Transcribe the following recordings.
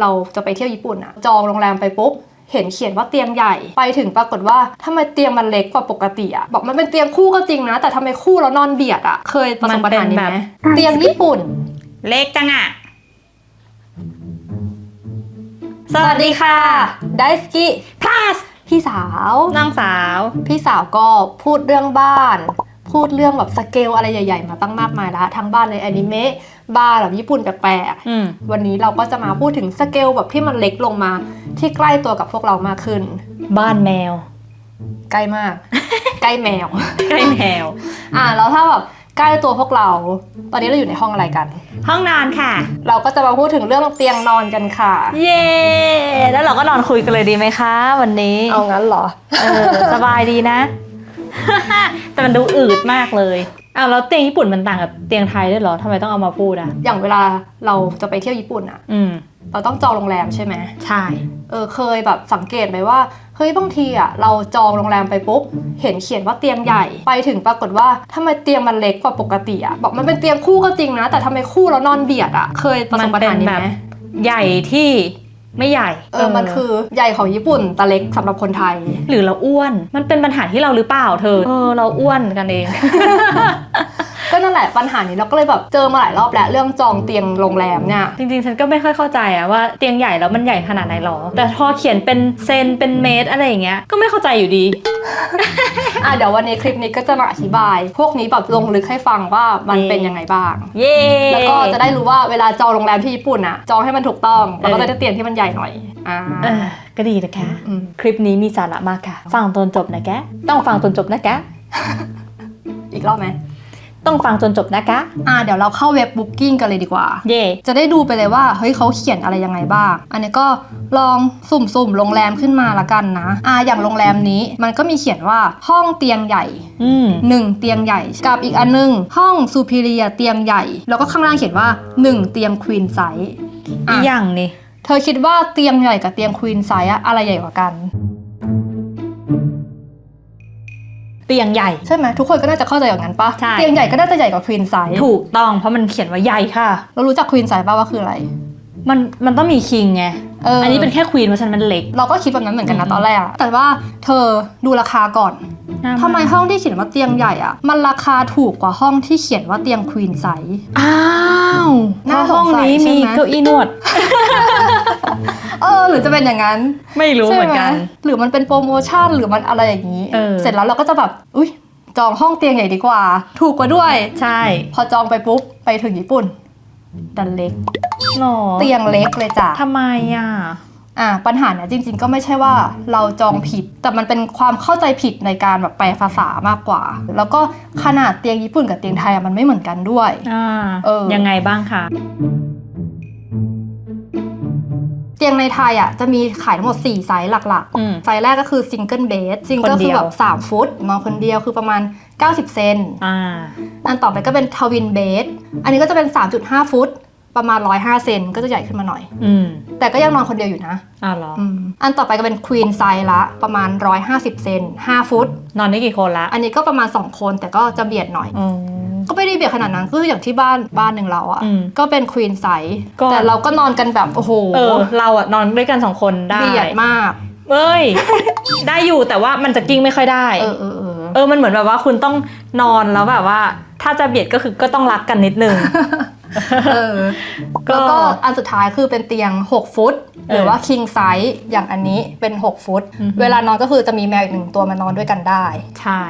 เราจะไปเที่ยวญี่ปุ่นอะจองโรงแรมไปปุ๊บเห็นเขียนว่าเตียงใหญ่ไปถึงปรากฏว่าทำไมเตียงมันเล็กกว่าปกติอะบอกมันเป็นเตียงคู่ก็จริงนะ แต่ทำไมคู่แล้วนอนเบียดอะเคยประสบปัญหานี้ไหมมันเป็นแบบเตียงญี่ปุ่น เล็กจังอะสวัสดีค่ะไดสกิพลัสพี่สาว น้องสาว พี่สาวก็พูดเรื่องบ้าน พูดเรื่องแบบสเกลอะไรใหญ่ ๆ มาตั้งมากมายแล้วทั้งบ้านในอนิเมะบ้านแบบญี่ปุ่นแปลกอืมๆวันนี้เราก็จะมาพูดถึงสเกลแบบที่มันเล็กลงมา ที่ใกล้ตัวกับพวกเรามากขึ้น บ้านแมว ใกล้มาก ใกล้แมว ใกล้แมว อ่าแล้วถ้าแบบใกล้ตัวพวกเรา ตอนนี้เราอยู่ในห้องอะไรกัน ห้องนอนค่ะ เราก็จะมาพูดถึงเรื่องเตียงนอนกันค่ะ เย้แล้วเราก็นอนคุยกันเลยดีไหมคะ วันนี้ เอางั้นเหรอ เออ สบายดีนะ แต่มันดูอืดมากเลยอ้าวแล้วเตียงญี่ปุ่นมันต่างกับเตียงไทยด้วยเหรอทำไมต้องเอามาพูดอะ อย่างเวลาเราจะไปเที่ยวญี่ปุ่นอะอืมเราต้องจองโรงแรมใช่ไหมใช่ เออเคยแบบสังเกตไหมว่าเฮ้ยบางทีอะเราจองโรงแรมไปปุ๊บเห็นเขียนว่าเตียงใหญ่ ไปถึงปรากฏว่าทำไมเตียงมันเล็กกว่าปกติอะบอกมันเป็นเตียงคู่ก็จริงนะ แต่ทำไมคู่แล้วนอนเบียดอะเคยประสบปัญหานี้ไหม ใหญ่ที่ ไม่ใหญ่เออมันคือใหญ่ของญี่ปุ่นแต่เล็กสำหรับคนไทย หรือเราอ้วน มันเป็นปัญหาที่เราหรือเปล่าเธอ เออเราอ้วนกันเอง ก็นั่นแหละปัญหานี้เราก็เลยแบบเจอมาหลายรอบแล้วเรื่องจองเตียงโรงแรมเนี่ย จริงๆ ฉันก็ไม่ค่อยเข้าใจอะว่าเตียงใหญ่แล้วมันใหญ่ขนาดไหนหรอ แต่พอเขียนเป็นเซนเป็นเมตรอะไรอย่างเงี้ย ก็ไม่เข้าใจอยู่ดี อะเดี๋ยววันนี้คลิปนี้ก็จะมาอธิบาย พวกนี้แบบลงลึกให้ฟังว่ามันเย่เป็นยังไงบ้าง เย้แล้วก็จะได้รู้ว่าเวลาจองโรงแรมที่ญี่ปุ่นอะจองให้มันถูกต้องแล้วก็จะได้เตียงที่มันใหญ่หน่อยอ่าเออก็ดีนะคะอืมคลิปนี้มีสาระมากค่ะ ฟังจนจบนะแก ต้องฟังจนจบนะแก อีกรอบไหม ต้องฟังจนจบนะแกอ่าเดี๋ยวเราเข้าเว็บบุ๊กิ้งกันเลยดีกว่า เย่จะได้ดูไปเลยว่าเฮ้ยเขาเขียนอะไรยังไงบ้าง อันนี้ก็ลองสุ่มๆโรงแรมขึ้นมาละกันนะ อ่าอย่างโรงแรมนี้มันก็มีเขียนว่าห้องเตียงใหญ่อืม1เตียงใหญ่กับอีกอันนึงห้องซูพิเรียเตียงใหญ่ แล้วก็ข้างล่างเขียนว่า1เตียงควีนไซส์อีกอย่างนี่ เธอคิดว่าเตียงใหญ่กับเตียงควีนไซส์อะอะไรใหญ่กว่ากัน เตียงใหญ่ ใช่ไหมทุกคนก็น่าจะเข้าใจอย่างนั้นปะใช่ เตียงใหญ่ก็น่าจะใหญ่กว่าควีนไซส์ถูกต้องเพราะมันเขียนว่าใหญ่ค่ะ เรารู้จักควีนไซส์ป่ะว่าคืออะไร มันมันต้องมีคิงไง เอออัอันนี้เป็นแค่ควีนเพราะฉะนันมันเล็ก เราก็คิดแบบนั้นเหมือนกันนะอืมตอนแรกอะแต่ว่าเธอดูราคาก่อนทำไมห้องที่เขียนว่าเตียงใหญ่อะมันราคาถูกกว่าห้องที่เขียนว่าเตียงควีนไซส์ อ้าวเพน่าราะสห้องงสัยนี้ใช่มีไหม เก้าอี้นวด เออ หรือจะเป็นอย่างนั้นไม่รู้เหมือนกันใช่ไหหรือมันเป็นโปรโมชั่นหรือมันอะไรอย่างนี้ เออ เสร็จแล้วเราก็จะแบบ อุ้ยจองห้องเตียงใหญ่ดีกว่า ถูกกว่าด้วย ใช่ พอจองไปปุ๊บ ไปถึงญี่ปุ่น ดันเล็ก หรอเตียงเล็กเลยจ้ะ ทำไมอะ อ่าปัญหาเนี่ยจริง ๆ ก็ไม่ใช่ว่าเราจองผิด แต่มันเป็นความเข้าใจผิดในการแบบแปลภาษามากกว่า แล้วก็ขนาดเตียงญี่ปุ่นกับเตียงไทยอะมันไม่เหมือนกันด้วย อ่า เออ ยังไงบ้างคะ เตียงในไทยอะจะมีขายทั้งหมด 4 ไซส์หลักอืมๆ ไซส์แรกก็คือซิงเกิลเบดซิงคนก็เดีคือยวแบบ 3 ฟุตนอนคนเดียวคือประมาณ 90 เซนอ่า อันต่อไปก็เป็นทวินเบดอันนี้ก็จะเป็น 3.5 ฟุต ประมาณ 105 เซนก็จะใหญ่ขึ้นมาหน่อย อืมแต่ก็ยังนอนคนเดียวอยู่นะอ่าเหรออืมอันต่อไปก็เป็นควีนไซส์ละประมาณ 150 เซน5 ฟุต นอนได้กี่คนละอันนี้ก็ประมาณ 2 คนแต่ก็จะเบียดหน่อย อืม ก็ไม่ได้เบียดขนาดนั้นคืออย่างที่บ้านบ้านหนึ่งเราอะอืมก็เป็นควีนไซส์ก็ แต่เราก็นอนกันแบบโอ้โหเออเราอะนอนด้วยกันสองคนได้เบียดมากเอ้ย ได้อยู่แต่ว่ามันจะกิ้งไม่ค่อยได้ เออเออเออเออมันเหมือนแบบว่าคุณต้องนอนแล้วแบบว่า ถ้าจะเบียดก็คือก็ต้องรักกันนิดนึง เออก็แล้วก็อันสุดท้ายคือเป็นเตียง 6 ฟุต หรือว่า king size อย่างอันนี้เป็น 6 ฟุต อือฮึ เวลานอนก็คือจะมีแมวอีกหนึ่งตัวมานอนด้วยกันได้ ใช่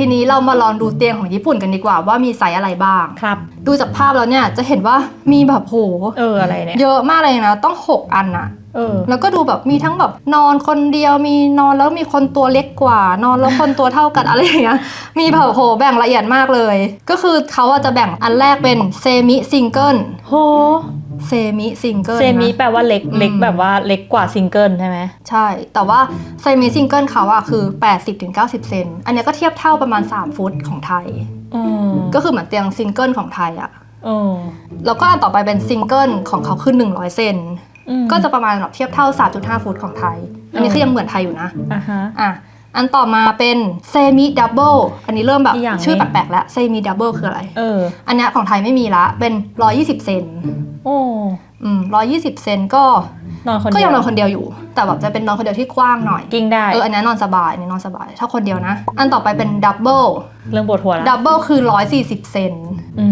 ทีนี้เรามาลองดูเตียงของญี่ปุ่นกันดีกว่าว่ามีไซส์อะไรบ้าง ครับ ดูจากภาพแล้วเนี่ยจะเห็นว่ามีแบบโหเอออะไรเนี่ย เยอะมากเลยนะ ต้อง 6 อันอะเออ แล้วก็ดูแบบมีทั้งแบบนอนคนเดียวมีนอนแล้วมีคนตัวเล็กกว่า นอนแล้วคนตัวเท่ากัน อะไรอย่างเงี้ยมีแบบโหแบ่งละเอียดมากเลย ก็คือเขาอะจะแบ่งอันแรกเป็นเซมิซิงเกิลโห เซมิซิงเกิลเซมิแปลว่าเล็กอืมเล็กแบบว่าเล็กกว่าซิงเกิลใช่ไหมใช่ แต่ว่าเซมิซิงเกิลเขาอะคือ 80-90 เซนอันเนี้ยก็เทียบเท่าประมาณ 3 ฟุตของไทยอืมก็คือเหมือนเตียงซิงเกิลของไทยอะอืมแล้วก็อันต่อไปเป็นซิงเกิลของเขาคือ100 เซนอืมก็จะประมาณแบบเทียบเท่า 3.5 ฟุตของไทย อันนี้เออคือยังเหมือนไทยอยู่นะอ่าฮะ อะอันต่อมาเป็นเซมิดับเบิลอันนี้เริ่มแบบอีกอย่างชื่อนี้แปลกๆแล้วเซมิดับเบิลคืออะไร เออ อันเนี้ยของไทยไม่มีละ เป็น 120 เซนโอ้อืม120 เซนก็ นอนคนเดียวก็ยังนอนคนเดียวอยู่ แต่แบบจะเป็นนอนคนเดียวที่กว้างหน่อย กิ้งได้ เออ อันนี้นอนสบายอันนี้นอนสบาย ถ้าคนเดียวนะ อันต่อไปเป็นดับเบิล เรื่องปวดหัวละดับเบิลคือ 140 เซนม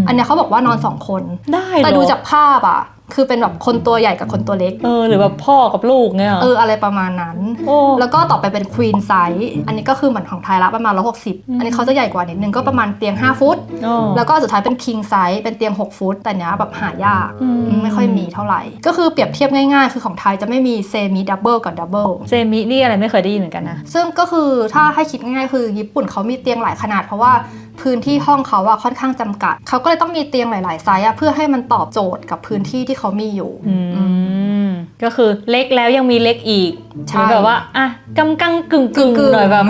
อันเนี้ยเขาบอกว่านอนสองคน ได้เหรอแต่ดูจากภาพอะ คือเป็นแบบคนตัวใหญ่กับคนตัวเล็ก เออหรือแบบพ่อกับลูกเนี่ยหรเอออะไรประมาณนั้น โอ้ แล้วก็ต่อไปเป็นควีนไซส์อันนี้ก็คือเหมือนของไทยละประมาณ160อันนี้เขาจะใหญ่กว่านิดนึงก็ประมาณเตียง 5 ฟุตโอ้แล้วก็สุดท้ายเป็นคิงไซส์เป็นเตียง 6 ฟุต แต่เนี้ยแบบหายากอืม ไม่ค่อยมีเท่าไหร่ ก็คือเปรียบเทียบง่ายๆ คือของไทยจะไม่มีเซมิดับเบิลกับดับเบิลเซมินี่อะไรไม่เคยได้ยินเหมือนกันนะ ซึ่งก็คือถ้าให้คิดง่ายๆคือญี่ปุ่นเขามีเตียงหลายขนาดเพราะว่า พื้นที่ห้องเขาอะค่อนข้างจำกัด เขาก็เลยต้องมีเตียงหลาย ๆ ไซส์อะเพื่อให้มันตอบโจทย์กับพื้นที่ที่เขามีอยู่อืมก็คือเล็กแล้วยังมีเล็กอีกใช่หรือแบบว่าอะกำกังกึ่งกึ่งกึ่งๆหน่อยแบบ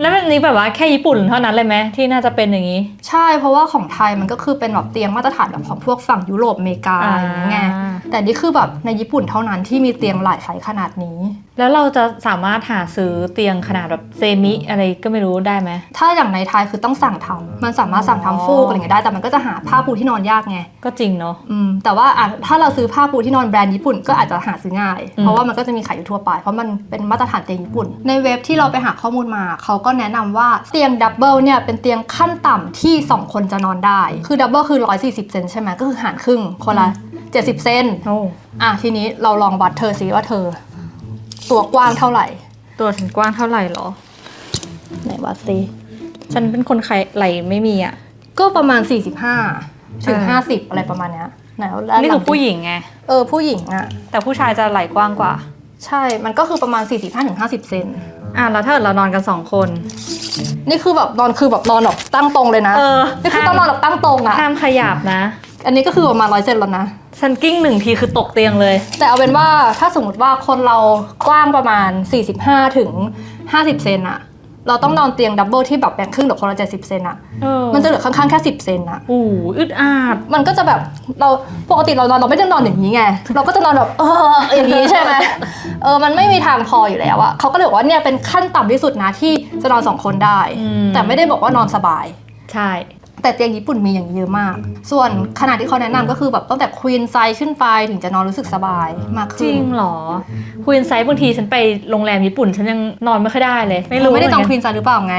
แล้วอันนี้แบบว่าแค่ญี่ปุ่นเท่านั้นเลยไหมที่น่าจะเป็นอย่างนี้ ใช่เพราะว่าของไทยมันก็คือเป็นแบบเตียงมาตรฐานแบบของพวกฝั่งยุโรปอเมริกาอะไรอย่างเงี้ยไงอ่า แต่นี่คือแบบในญี่ปุ่นเท่านั้นที่มีเตียงหลายไซส์ขนาดนี้ แล้วเราจะสามารถหาซื้อเตียงขนาดแบบเซมิอะไรก็ไม่รู้ได้ไหม ถ้าอย่างในไทยคือต้องสั่งทำมันสามารถสั่งทำฟูกอะไรเงี้ยได้แต่มันก็จะหาผ้าปูที่นอนยากไง ก็จริงเนาะ อืมแต่ว่าอะถ้าเราซื้อผ้าปูที่นอนแบรนด์ญี่ปุ่นก็อาจจะหาซื้อง่าย อืม เพราะว่ามันก็จะมีขายอยู่ทั่วไป เพราะมันเป็นมาตรฐานเตียงญี่ปุ่น ในเว็บที่เราไปหาข้อมูลมา เขาก็แนะนำว่าเตียงดับเบิลเนี่ยเป็นเตียงขั้นต่ำที่ 2 คนจะนอนได้ คือดับเบิลคือ 140 เซนใช่ไหมก็คือหารครึ่งคนละ 70 เซนโอ้อะทีนี้เราลองวัดเธอซิว่าเธอ ตัวกว้างเท่าไหร่ ตัวฉันกว้างเท่าไหร่หรอ ไหนวัดซิฉันเป็นคนใครไหลไม่มีอะ ก็ประมาณ 45 ถึงอ่า50 อะไรประมาณเนี้ยไหนเอาด้านนี่หลัคืงอผู้หญิงไง เออผู้หญิงอะแต่ผู้ชายจะไหลกว้างกว่า ใช่ มันก็คือประมาณ 45-50 เซนอะแล้วถ้าเกิดเรานอนกันสองคน นี่คือแบบนอนคือแบบนอนแบบตั้งตรงเลยนะ เออ นี่คือต้องนอนแบบตั้งตรงอะห้ามขยับนะ อันนี้ก็คือประมาณร้อยเซนแล้วนะ ฉันกิ้งหนึ่งทีคือตกเตียงเลย แต่เอาเป็นว่าถ้าสมมติว่าคนเรากว้างประมาณ 45ถึง50 เซนอะเราต้องนอนเตียงดับเบิลที่แบบแบ่งครึ่งเดี๋ยวคนละ70เซนอะเออมันจะเหลือข้างๆแค่10เซนอะอู้อึดอัดมันก็จะแบบเราปกติเรานอนเราไม่ได้นอนอย่างนี้ไง เราก็จะนอนแบบเอออย่างนี้ใช่ไหมเออมันไม่มีทางพออยู่แล้วอะเขาก็เลยบอกว่าเนี่ยเป็นขั้นต่ำที่สุดนะที่จะนอนสองคนได้แต่ไม่ได้บอกว่านอนสบาย ใช่ แต่เตียงญี่ปุ่นมีอย่างนี้เยอะมาก ส่วนขนาดที่เขาแนะนำก็คือแบบตั้งแต่ควีนไซส์ขึ้นไปถึงจะนอนรู้สึกสบายมากจขึ้รินงเหรอคุยนไซต์บางทีฉันไปโรงแรมญี่ปุ่น ฉันยังนอนไม่ค่อยได้เลย ไม่รู้ไม่ได้จองเหคมืวีนนไซส์หรือเปล่าไง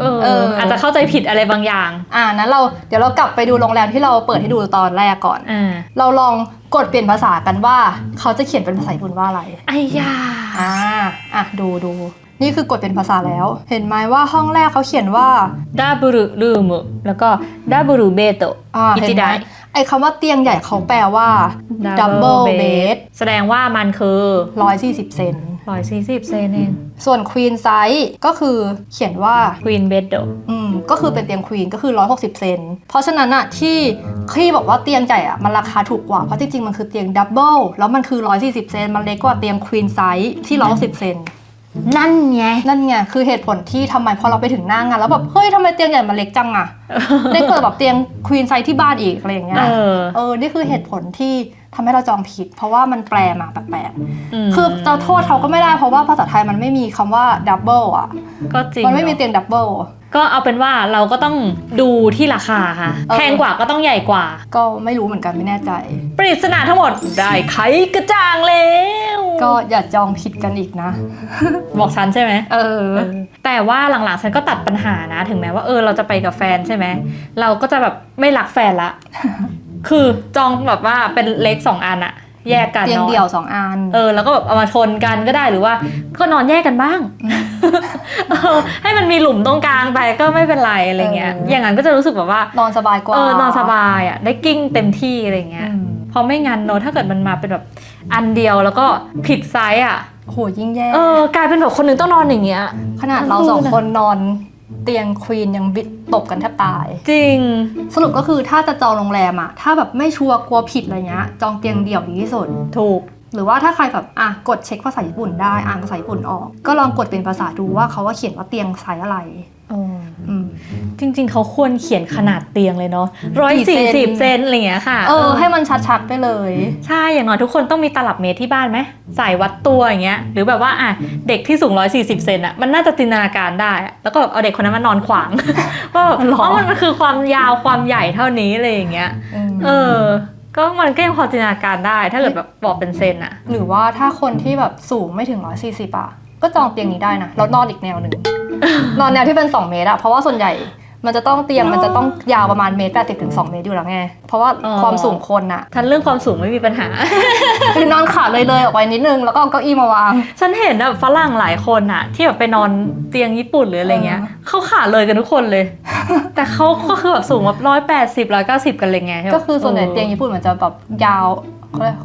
เออเออ อาจจะเข้าใจผิดอะไรบางอย่างอ่านั้นเราเดี๋ยวเรากลับไปดูโรงแรมที่เราเปิดให้ดูตอนแรกก่อน อ่าเราลองกดเปลี่ยนภาษากันว่า เขาจะเขียนเป็นภาษาญี่ปุ่นว่าอะไร ไอ้ยาอ่าอะดูดู นี่คือกดเป็นภาษาแล้ว เห็นไหมว่าห้องแรกเขาเขียนว่าดับเบิลรูมแล้วก็ดับเบิลเบดโตอ่าอิเห็จินไหมไดไอ้คำว่าเตียงใหญ่เขาแปลว่า double bed แสดงว่ามันคือ 140 เซน140 เซนเอง ส่วน queen size ก็คือเขียนว่าควีนเบดโตอืม ก็คือเป็นเตียงควีนก็คือ 160 เซน เพราะฉะนั้นอะที่ที่บอกว่าเตียงใหญ่อะมันราคาถูกกว่า เพราะจริงๆ มันคือเตียงดับเบิลแล้วมันคือ 140 เซน มันเล็กกว่าเตียงควีนไซส์ที่ 160 เซน นั่นไง นั่นไงคือเหตุผลที่ทำไมพอเราไปถึงหน้างานแล้วแบบเฮ้ยทำไมเตียงใหญ่มันเล็กจังอะเล็กกว่าแบบเตียงควีนไซส์ที่บ้านอีกอะไรอย่างเงี้ยเออ เออนี่คือเหตุผลที่ทำให้เราจองผิด เพราะว่ามันแปลมาแปลกมๆคือจะโทษเขาก็ไม่ได้เพราะว่าภาษาไทยมันไม่มีคำว่าดับเบิลอะก็จริงมันไม่มีเนอะเตียงดับเบิล ก็เอาเป็นว่าเราก็ต้องดูที่ราคาค่ะเออแพงกว่าก็ต้องใหญ่กว่า ก็ไม่รู้เหมือนกันไม่แน่ใจ ปริศนาทั้งหมดได้ไขกระจ่างแล้ว ก็อย่าจองผิดกันอีกนะ บอกฉันใช่ไหม เออ แต่ว่าหลังๆฉันก็ตัดปัญหานะ ถึงแม้ว่าเออเราจะไปกับแฟนใช่ไหม เราก็จะแบบไม่รักแฟนละ คือจองแบบว่าเป็นเล็กสองอันอะ แยกกันเตียงนอนเดี่ยวสองอัน เออแล้วก็แบบเอามาชนกันก็ได้หรือว่าก็นอนแยกกันบ้างเออให้มันมีหลุมตรงกลางไปก็ไม่เป็นไรอะไรเงี้ย เอออ อย่างนั้นก็จะรู้สึกแบบว่านอนสบายกว่า เออนอนสบายอะได้กิ้งเต็มที่อะไรเงี้ยอืม เพราะไม่งั้นเนอะถ้าเกิดมันมาเป็นแบบอันเดียวแล้วก็ผิดไซส์อะโหยิ่งแย่เออกลายเป็นแบบคนหนึงต้องนอนอย่างเงี้ย ขนาดเราสองคนนอน เตียงควีนยังบิดตบกันแทบตาย จริง สรุปก็คือถ้าจะจองโรงแรมอะถ้าแบบไม่ชัวร์กลัวผิดอะไรเงี้ย จองเตียงเดี่ยวดีที่สุด ถูก หรือว่าถ้าใครแบบอะกดเช็คภาษาญี่ปุ่นได้อ่านภาษาญี่ปุ่นออก ก็ลองกดเป็นภาษาดูว่าเขาว่าเขียนว่าเตียงไซส์อะไรอืม จจริง ๆ เขาควรเขียนขนาดเตียงเลยเนาะร้อยกี่สี่เซสิบนเซนอะไรอย่างเงี้ยค่ะ เออ ให้มันชัดๆไปเลย ใช่ อย่างน้อยทุกคนต้องมีตลับเมตรที่บ้านไหมใส่วัดตัวอย่างเงี้ย หรือแบบว่าอะเด็กที่สูง140เซนอะมันน่าจะจินตนาการได้อะแล้วก็แบบเอาเด็กคนนั้นมานอนขวาง ว่าแบบหรออ๋อมันมันคือความยาวความใหญ่เท่านี้อะไรอย่างเงี้ย เออก็มันก็ยังพอจินตนาการได้ ถ้าเกิดแบบบอกเป็นเซนอะหรือว่าถ้าคนที่แบบสูงไม่ถึง140อะก็จองเตียงนี้ได้นะแล้วนอนอีกแนวหนึ่งนอนแนวที่เป็น 2 เมตรอะเพราะว่าส่วนใหญ่ มันจะต้องเตียงมันจะต้องยาวประมาณเมตรแปดสิบถึงสองเมตรอยู่แล้วไง เพราะว่าความสูงคนอะทันเรื่องความสูงไม่มีปัญหา คือนอนขาเลยเลยๆออกไปนิดนึงแล้วก็เอาเก้าอี้มาวาง ฉันเห็นแบบฝรั่งหลายคนอะที่แบบไปนอนเตียงญี่ปุ่นหรืออะไรเงี้ยเออ เขาขาเลยกันทุกคนเลย แต่เขาก็คือแบบสูงแบบร้อยแปดสิบร้อยเก้าสิบกันเลยไงใช่ปะก็คือส่วนใหญ่เตียงญี่ปุ่นมันจะแบบยาวเขาเรียก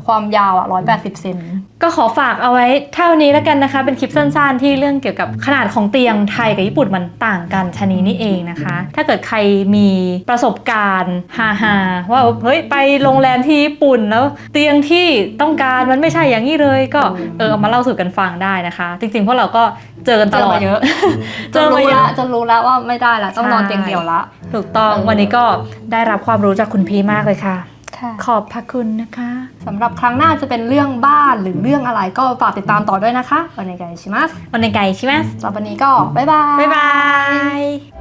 ความยาวอะร้อยแปดสิบเซนก็ขอฝากเอาไว้เท่านี้แล้วกันนะคะ เป็นคลิปสั้นๆ ที่เรื่องเกี่ยวกับขนาดของเตียงไทยกับญี่ปุ่นมันต่างกันชะนี้นี่เองนะคะ ถ้าเกิดใครมีประสบการณ์ฮาฮาๆว่าเฮ้ยไปโรงแรมที่ญี่ปุ่นแล้ว เตียงที่ต้องการมันไม่ใช่อย่างนี้เลย ก็เออเอามาเล่าสู่กันฟังได้นะคะ จริงๆพวกเราก็เจอกันเจตอลอดมาเยอะเจจอนมารู้เยละอะจนรู้แล้วว่าไม่ได้ละต้องนอนใช่เตียงเดียวละถูกต้องเออวันนี้ก็ได้รับความรู้จากคุณพีมากเลยค่ะค่ะ ขอบพระคุณนะคะสำหรับครั้งหน้าจะเป็นเรื่องบ้านหรือเรื่องอะไรก็ฝากติดตามต่อด้วยนะคะวันนี้ไกชิมัสวันในไกใช่ไหมสำหรับวันนี้ก็บ๊ายบายบ๊ายบาย